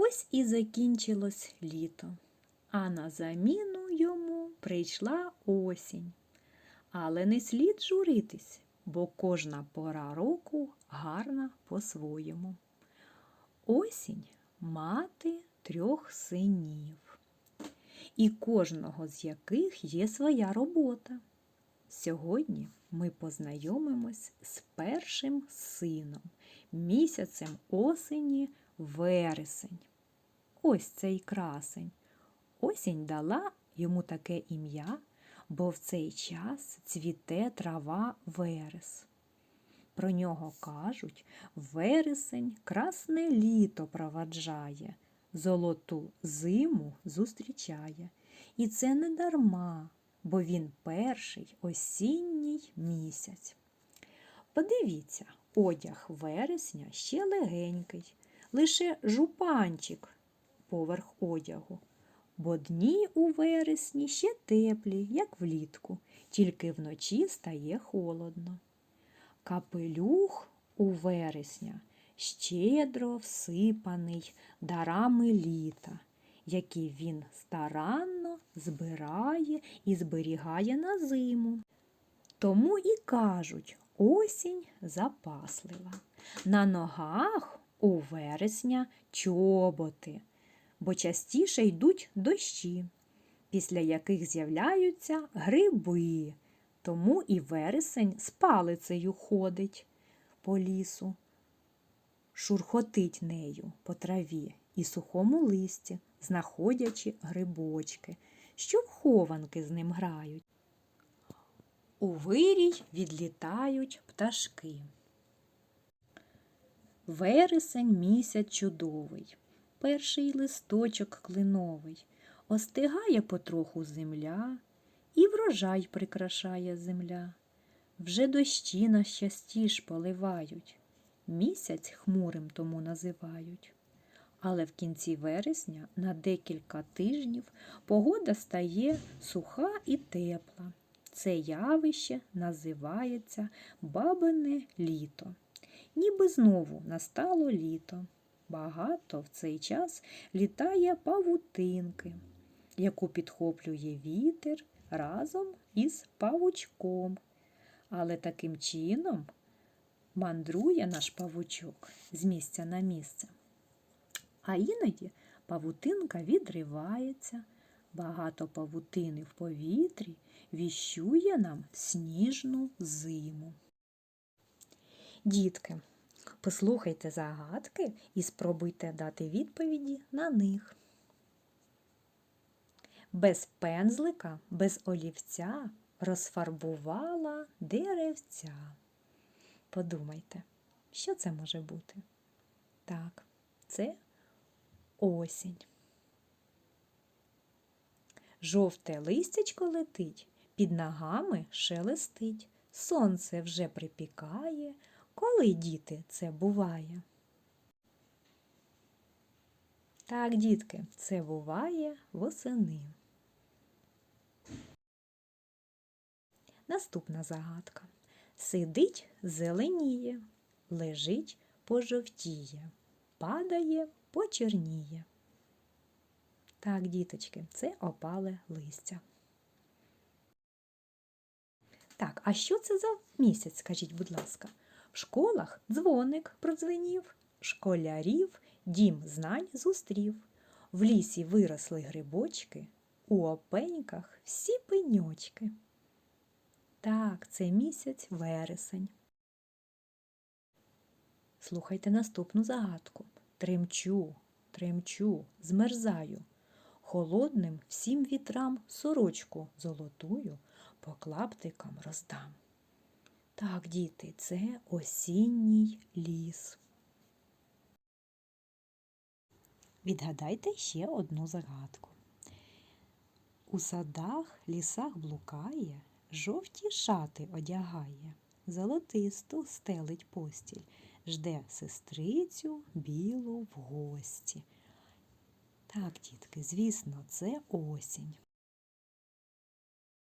Ось і закінчилось літо, а на заміну йому прийшла осінь. Але не слід журитись, бо кожна пора року гарна по-своєму. Осінь мати трьох синів, і кожного з яких є своя робота. Сьогодні ми познайомимось з першим сином, місяцем осені вересень. Ось цей красень. Осінь дала йому таке ім'я, бо в цей час цвіте трава верес. Про нього кажуть, вересень красне літо проваджає, золоту зиму зустрічає. І це не дарма, бо він перший осінній місяць. Подивіться, одяг вересня ще легенький, лише жупанчик поверх одягу, бо дні у вересні ще теплі, як влітку, тільки вночі стає холодно. Капелюх у вересня щедро всипаний дарами літа, які він старанно збирає і зберігає на зиму. Тому і кажуть, осінь запаслива. На ногах у вересня чоботи, бо частіше йдуть дощі, після яких з'являються гриби. Тому і вересень з палицею ходить по лісу, шурхотить нею по траві і сухому листі, знаходячи грибочки, що в хованки з ним грають. У вирій відлітають пташки. Вересень місяць чудовий, перший листочок клиновий, остигає потроху земля, і врожай прикрашає земля. Вже дощі на щастіш поливають, місяць хмурим тому називають. Але в кінці вересня на декілька тижнів погода стає суха і тепла. Це явище називається бабине літо. Ніби знову настало літо. Багато в цей час літає павутинки, яку підхоплює вітер разом із павучком. Але таким чином мандрує наш павучок з місця на місце. А іноді павутинка відривається, багато павутини в повітрі віщує нам сніжну зиму. Дітки, послухайте загадки і спробуйте дати відповіді на них. Без пензлика, без олівця розфарбувала деревця. Подумайте, що це може бути? Так, це осінь. Жовте листячко летить, під ногами шелестить, сонце вже припікає. Коли, діти, це буває? Так, дітки, це буває восени. Наступна загадка. Сидить, зеленіє, лежить, пожовтіє, падає, почерніє. Так, діточки, це опале листя. Так, а що це за місяць, скажіть, будь ласка? В школах дзвоник продзвенів, школярів дім знань зустрів. В лісі виросли грибочки, у опеньках всі пеньочки. Так, це місяць вересень. Слухайте наступну загадку. Тремчу, тремчу, змерзаю. Холодним всім вітрам сорочку золотую по клаптикам роздам. Так, діти, це осінній ліс. Відгадайте ще одну загадку. У садах, лісах блукає, жовті шати одягає, золотисту стелить постіль, жде сестрицю білу в гості. Так, дітки, звісно, це осінь.